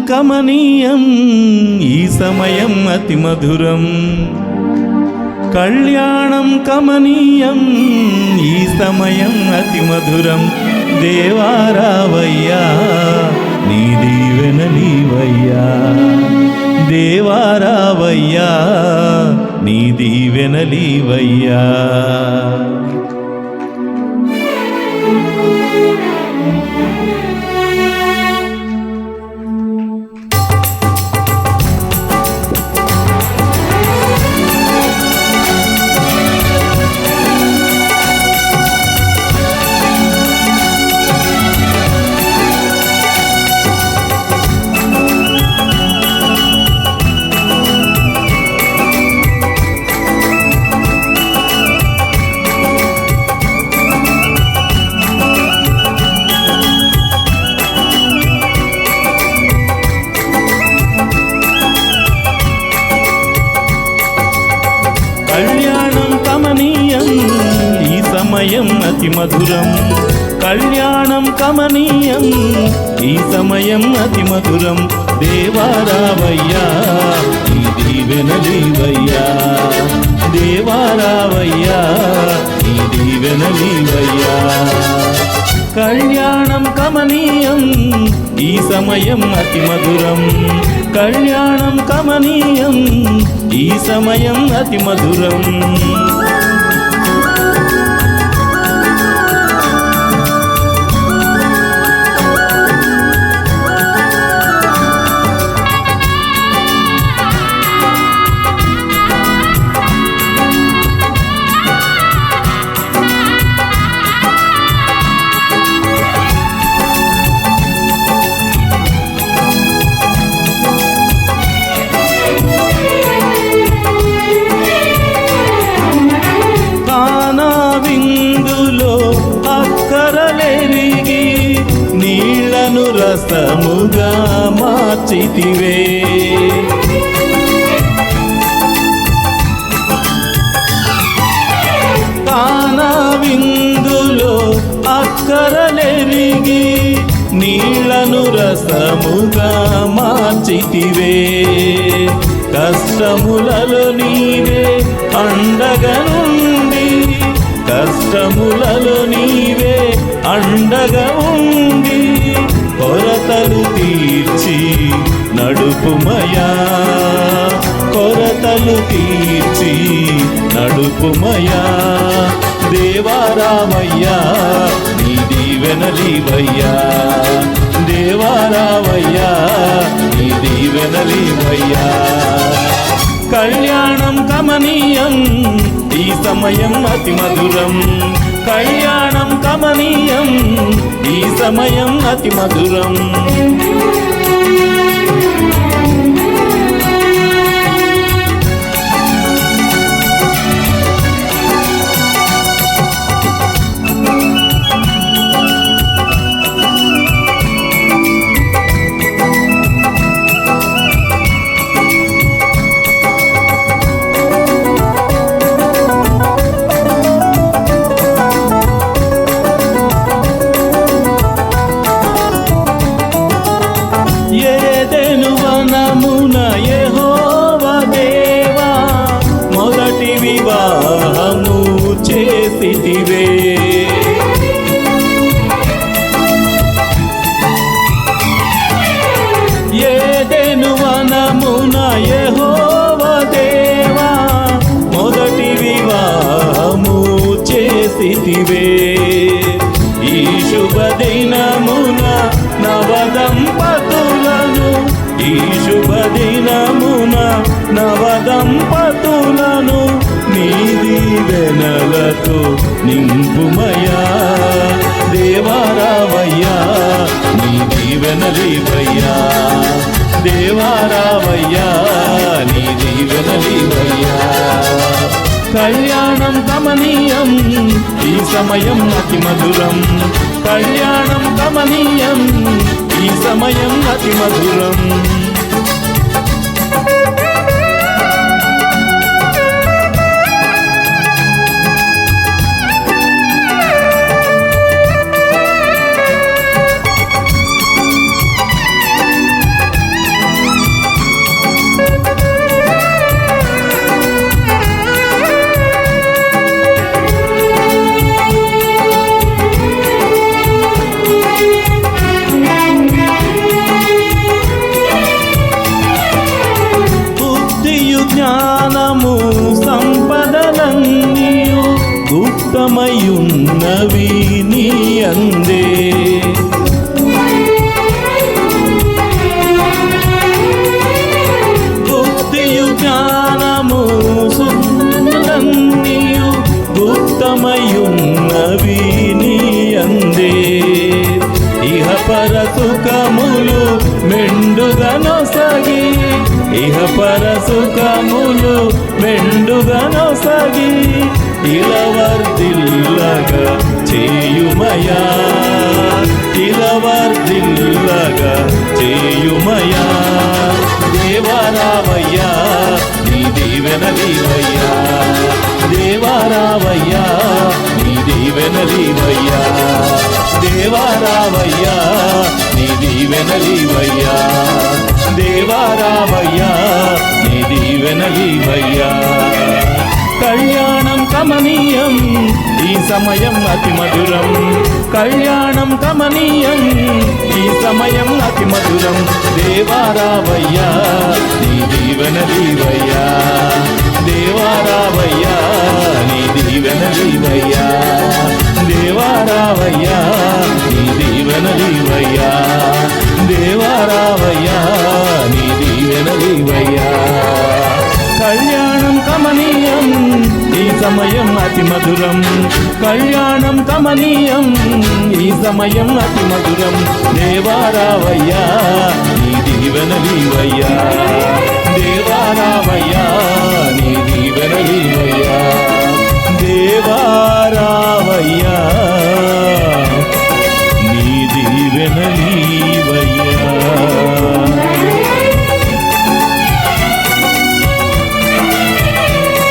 కమనీయం ఈ సమయం అతి మధురం. కళ్యాణం కమనీయం ఈ సమయం అతి మధురం. దేవారావయ్యా నీ దీవెన దీవెనలీవయ్యా దేవారావయ్యా నీ దీవెనలీవయ్యా కళ్యాణం అతి మధురం కళ్యాణం కమనీయం ఈ సమయం అతి మధురం దేవారావయ్యా ఈ దీవెనలీవయ్యా దేవారావయ్యా ఈ దీవెనలీవయ్యా కళ్యాణం కమనీయం ఈ సమయం అతి మధురం కళ్యాణం కమనీయం ఈ సమయం అతి మధురం నీళ్ళను మార్చితివే. కానా విందులో అక్కరలెరిగి నీళ్ళను రసముగా మార్చితివే. కష్టములలో నీవే అండగనుండి కష్టములలో నీవే అండగా నడుపుమయా? కొరతలు తీర్చి నడుపుమయా? దేవారామయ్యా నీ దీవెనలీవయ్యా దేవారామయ్యా నీ దీవెనలీవయ్యా కళ్యాణం కమనీయం ఈ సమయం అతి మధురం. కళ్యాణం కమనీయం ఈ సమయం అతి మధురం. ఏదెను వనమున యెహోవ మొదటి వివాహము చేసితివే. ఈ శుభ దీవెనలతో నింపుమయా దేవారావయ్యా నీ దీవెనలీవయ్యా దేవారావయ్యా నీ దీవెనలీవయ్యా కళ్యాణం కమనీయం ఈ సమయం అతి మధురం. కళ్యాణం కమనీయం ఈ సమయం అతి మధురం. ఉన్నవి నీ అందే బుద్ధియు జ్ఞానము సున్నీయు గుప్తమయున్నవి నీ అందే ఇహ పర సుఖములు మెండుగనొసగి ఇహ పర సుఖములు మెండుగనొసగి ఇలవర్దిల్లగా చేయుమయా? ఇలవర్దిల్లగా చేయుమయా? దేవరావయ్యా నీ దీవెనలీవయ్యా దేవరావయ్యా నీ దీవెనలీవయ్యా దేవరావయ్యా నీ దీవెనలీవయ్యా దేవరావయ్యా నీ దీవెనలీవయ్యా కళ్యాణం కమనీయం ఈ సమయం అతి మధురం. కళ్యాణం కమనీయం ఈ సమయం అతి మధురం. దేవారావయ్యా నీ దీవెన దీవయ్యా. దేవారావయ్యా నీ దీవెన దీవయ్యా. దేవారావయ్యా నీ దీవెన దీవయ్యా. దేవారావయ్యా నీ దీవెన దీవయ్యా. కళ్యాణ సమయం అతి మధురం. కళ్యాణం తమనీయం ఈ సమయం అతి మధురం. దేవారావయ్యా నీ దీవెన దీవయ్యా దేవారావయ్యా నీ దీవెన దీవయ్యా